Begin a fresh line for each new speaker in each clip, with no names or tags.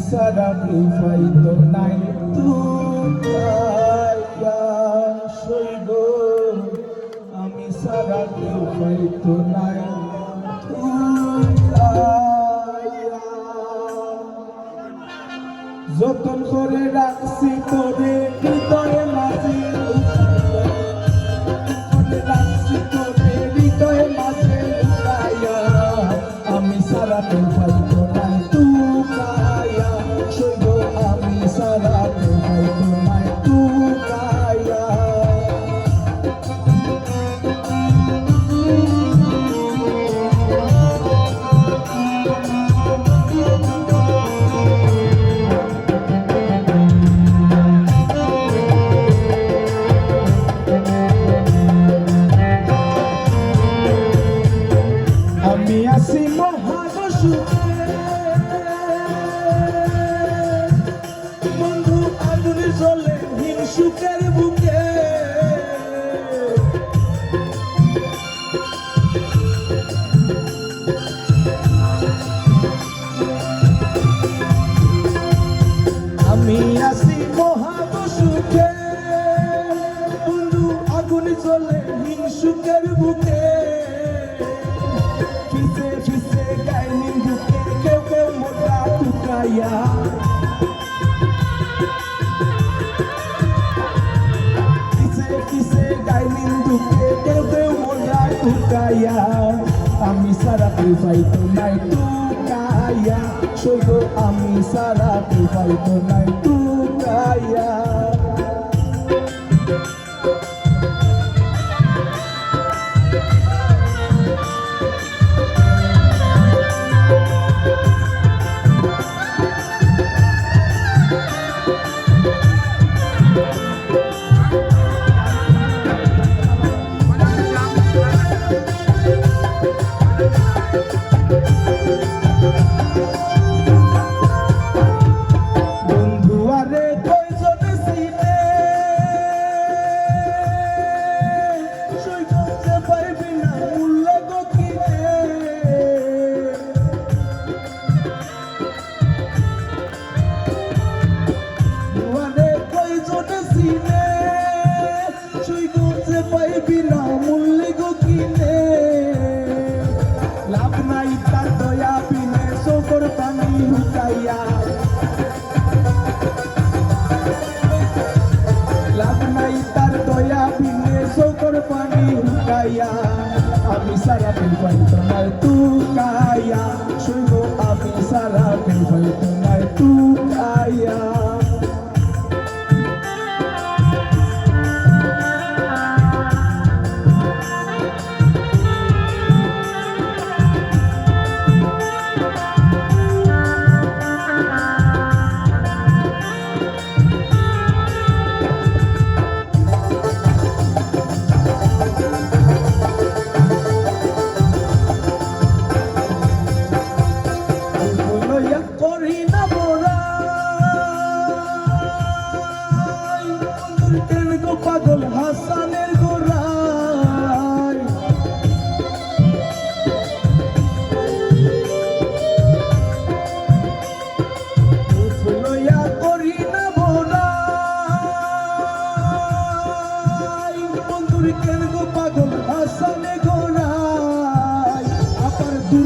সারা কেউ পাইতো নাই সইব আমি সারা কেউ পাইতো নাই যতন করে রাখছি তোরে হৃদয়ে মাঝে রাখছি তোরে হৃদয়ে মাঝে আমি সারা আমি আছি মহাদশুকে বন্ধু, আগুন জ্বলে হিংসুকের বুকে। আমি আছি মহাদশুকে বন্ধু, আগুন জ্বলে হিংসুকের বুকে। ফিসে ফিসে গাইনি বুকে কেউ কেউ মোটা টুকাইয়া আমি সারা কেউ পাইতো নাই টুকাইয়া সইব আমি সারা কেউ পাইতো নাই টুকাইয়া আমি সারা দিন পাইতাম নাই তুকাইয়া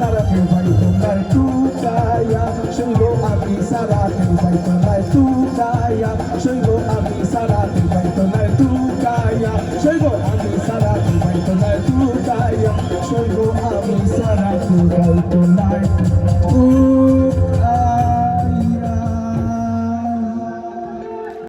সারা কেউ ভাই তোমার টুকায়া শুনব আমি সারা কেউ ভাই তোমার টুকায়া শুনব আমি সারা কেউ ভাই